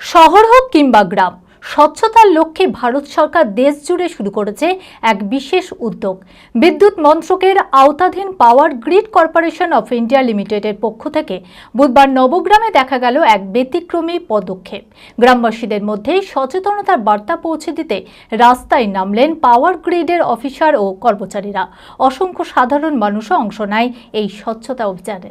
শহর হোক কিংবা গ্রাম, স্বচ্ছতার লক্ষ্যে ভারত সরকার দেশ জুড়ে শুরু করেছে এক বিশেষ উদ্যোগ। বিদ্যুৎ মন্ত্রকের আওতাধীন power grid corporation of India লিমিটেডের পক্ষ থেকে বুধবার নবগ্রামে দেখা গেল এক ব্যতিক্রমী পদক্ষেপ। গ্রামবাসীদের মধ্যে সচেতনতার বার্তা পৌঁছে দিতে রাস্তায় নামলেন পাওয়ার গ্রিডের অফিসার ও কর্মচারীরা। অসংখ্য সাধারণ মানুষও অংশ নেয় এই স্বচ্ছতা অভিযানে।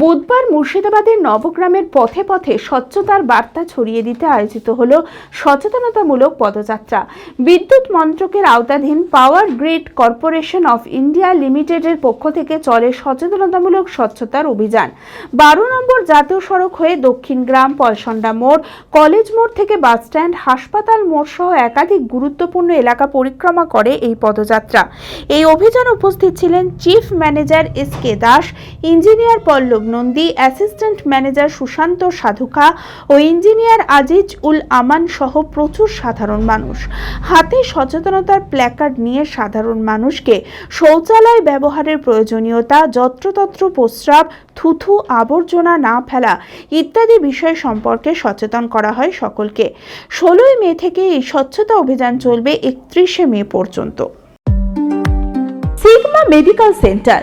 বুধবার মুর্শিদাবাদের নবগ্রামের পথে পথে স্বচ্ছতার বার্তা ছড়িয়ে দিতে আয়োজিত হল সচেতনতামূলক পদযাত্রা। বিদ্যুৎ মন্ত্রকের আওতাধীন power grid corporation of India লিমিটেডের পক্ষ থেকে চলে সচেতনতামূলক স্বচ্ছতার অভিযান। বারো নম্বর জাতীয় সড়ক হয়ে দক্ষিণ গ্রাম পলসন্ডা মোড়, কলেজ মোড় থেকে বাসস্ট্যান্ড হাসপাতাল মোড় সহ একাধিক গুরুত্বপূর্ণ এলাকা পরিক্রমা করে এই পদযাত্রা। এই অভিযান উপস্থিত ছিলেন chief manager S K Das, engineer Pallab Nandi assistant manager Sushanta Sadhuka ও ইঞ্জিনিয়ার আজিজ উল আমান সহ প্রচুর সাধারণ মানুষ। হাতে সচেতনতার প্ল্যাকার্ড নিয়ে সাধারণ মানুষকে শৌচালয় ব্যবহারের প্রয়োজনীয়তা, যত্রতত্র প্রস্রাব, থুথু, আবর্জনা না ফেলা ইত্যাদি বিষয় সম্পর্কে সচেতন করা হয় সকলকে। ষোলোই মে থেকে এই স্বচ্ছতা অভিযান চলবে একত্রিশে মে পর্যন্ত। Sigma medical centre